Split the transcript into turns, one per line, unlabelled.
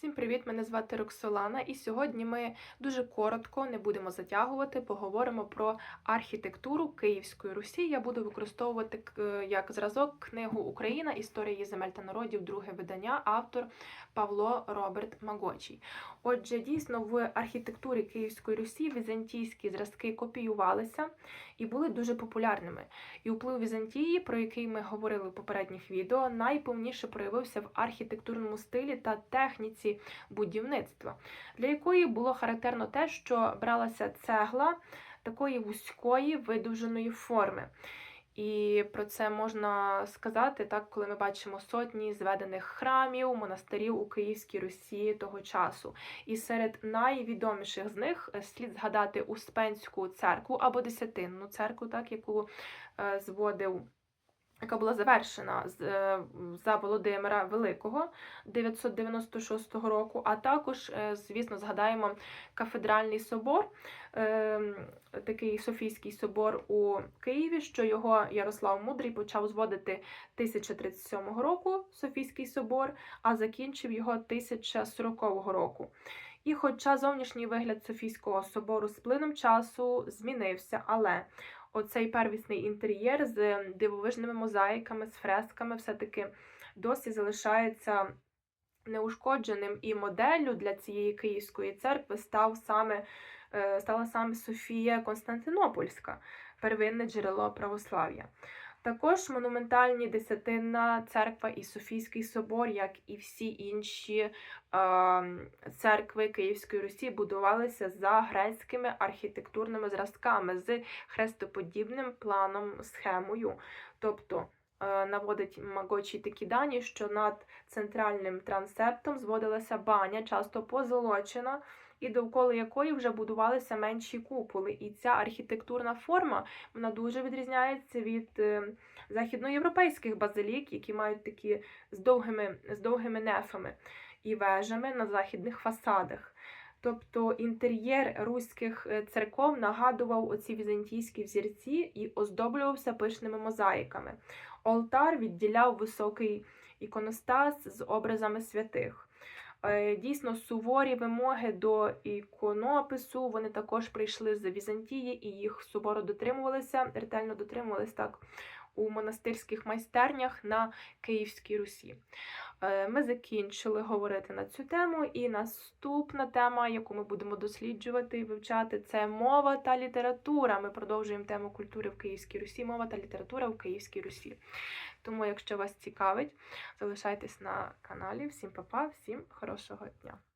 Всім привіт! Мене звати Роксолана, і сьогодні ми дуже коротко, не будемо затягувати, поговоримо про архітектуру Київської Русі. Я буду використовувати як зразок книгу Україна, історія її земель та народів, друге видання, автор Павло Роберт Магочій. Отже, дійсно в архітектурі Київської Русі візантійські зразки копіювалися і були дуже популярними. І вплив Візантії, про який ми говорили в попередніх відео, найповніше проявився в архітектурному стилі та техніці будівництва, для якої було характерно те, що бралася цегла такої вузької видовженої форми. І про це можна сказати так, коли ми бачимо сотні зведених храмів, монастирів у Київській Русі того часу. І серед найвідоміших з них е, слід згадати Успенську церкву або Десятинну церкву, так, яку е, зводив. Яка була завершена е, за Володимира Великого 996 року, а також, е, звісно, згадаємо кафедральний собор, е, такий Софійський собор у Києві, що його Ярослав Мудрий почав зводити 1037 року Софійський собор, а закінчив його 1040 року. І хоча зовнішній вигляд Софійського собору з плином часу змінився, але оцей первісний інтер'єр з дивовижними мозаїками, з фресками, все-таки досі залишається неушкодженим. І моделлю для цієї Київської церкви став саме, е, стала саме Софія Константинопольська, первинне джерело православ'я. Також монументальні Десятинна церква і Софійський собор, як і всі інші е, церкви Київської Русі, будувалися за грецькими архітектурними зразками з хрестоподібним планом, схемою. Тобто наводить Магочі такі дані, що над центральним трансептом зводилася баня, часто позолочена, і довкола якої вже будувалися менші куполи. І ця архітектурна форма вона дуже відрізняється від е, західноєвропейських базилік, які мають такі з довгими, з довгими нефами і вежами на західних фасадах. Тобто інтер'єр руських е, церков нагадував оці візантійські взірці і оздоблювався пишними мозаїками. Олтар відділяв високий іконостас з образами святих. Е, Дійсно, суворі вимоги до іконопису вони також прийшли з Візантії, і їх суворо дотримувалися, ретельно дотримувалися так у монастирських майстернях на Київській Русі. Е, Ми закінчили говорити на цю тему, і наступна тема, яку ми будемо досліджувати і вивчати, це мова та література. Ми продовжуємо тему культури в Київській Русі, мова та література в Київській Русі. Тому, якщо вас цікавить, залишайтесь на каналі. Всім па-па, всім хорошого дня!